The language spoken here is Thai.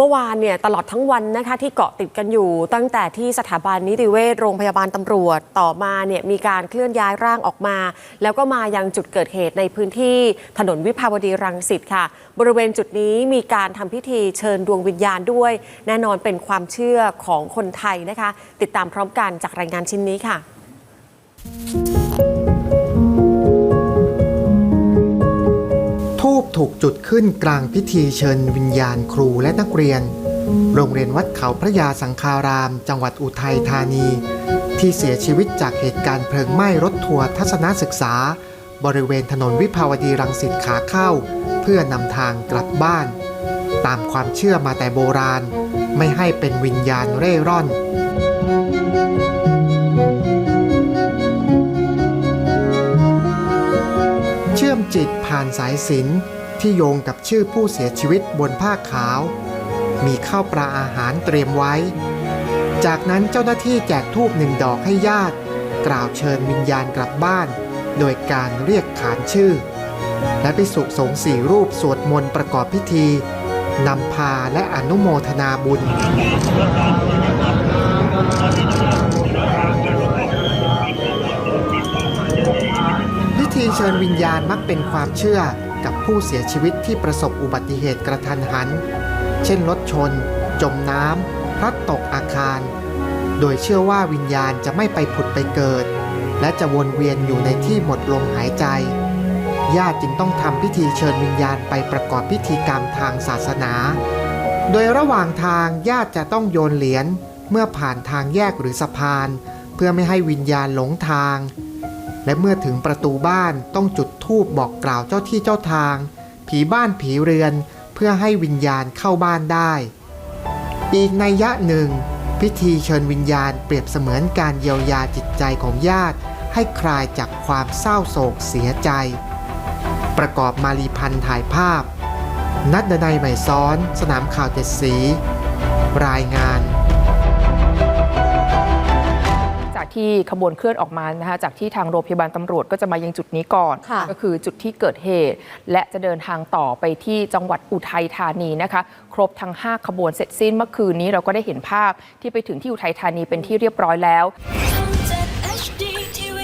เมื่อวานเนี่ยตลอดทั้งวันนะคะที่เกาะติดกันอยู่ ตั้งแต่ที่สถาบันนิติเวชโรงพยาบาลตำรวจต่อมาเนี่ยมีการเคลื่อนย้ายร่างออกมา แล้วก็มายังจุดเกิดเหตุในพื้นที่ถนนวิภาวดีรังสิตค่ะ บริเวณจุดนี้มีการทำพิธีเชิญดวงวิญญาณด้วย แน่นอนเป็นความเชื่อของคนไทยนะคะ ติดตามพร้อมกันจากรายงานชิ้นนี้ค่ะ ถูกจุดขึ้นกลางพิธีเชิญวิญญาณครูและนักเรียน โรงเรียนวัดเขาพระยาสังคาราม จังหวัดอุทัยธานี ที่เสียชีวิตจากเหตุการณ์เพลิงไหม้รถทัวร์ทัศนศึกษา บริเวณถนนวิภาวดีรังสิตขาเข้า เพื่อนำทางกลับบ้าน ตามความเชื่อมาแต่โบราณ ไม่ให้เป็นวิญญาณเร่ร่อนเชื่อมจิตผ่านสายสิน ที่โยงกับชื่อผู้เสียชีวิตบนผ้าขาว มีข้าวปลาอาหารเตรียมไว้ จากนั้นเจ้าหน้าที่แจกทูบหนึ่งดอกให้ญาติ กล่าวเชิญวิญญาณกลับบ้าน โดยการเรียกขานชื่อ และพิสุสงสี่รูปสวดมนต์ประกอบพิธีนำพาและอนุโมทนาบุญ พิธีเชิญวิญญาณมักเป็นความเชื่อ กับผู้เสียชีวิตที่ประสบอุบัติเหตุกระทันหัน เช่นรถชน จมน้ำพลัดตกอาคาร โดยเชื่อว่าวิญญาณจะไม่ไปผุดไปเกิด และจะวนเวียนอยู่ในที่หมดลมหายใจ ญาติจึงต้องทำพิธีเชิญวิญญาณไปประกอบพิธีกรรมทางศาสนา โดยระหว่างทางญาติจะต้องโยนเหรียญเมื่อผ่านทางแยกหรือสะพาน เพื่อไม่ให้วิญญาณหลงทาง และเมื่อถึงประตูบ้านต้องจุดธูปบอกกล่าวเจ้าที่เจ้าทาง ผีบ้านผีเรือนเพื่อให้วิญญาณเข้าบ้านได้ อีกนัยยะหนึ่ง พิธีเชิญวิญญาณเปรียบเสมือนการเยียวยาจิตใจของญาติ ให้คลายจากความเศร้าโศกเสียใจ ประกอบมาลีพันธ์ถ่ายภาพ นัดดนัยใหม่ซ้อน สนามข่าวเจ็ดสี รายงาน ที่ขบวนเคลื่อนออกมานะคะจากที่ทางโรงพยาบาลตำรวจก็จะมายังจุดนี้ก่อน ก็คือจุดที่เกิดเหตุ และจะเดินทางต่อไปที่จังหวัดอุทัยธานีนะคะ ครบทั้ง 5 ขบวนเสร็จสิ้นเมื่อคืนนี้เราก็ได้เห็นภาพที่ไปถึงที่อุทัยธานีเป็นที่เรียบร้อยแล้ว HD TV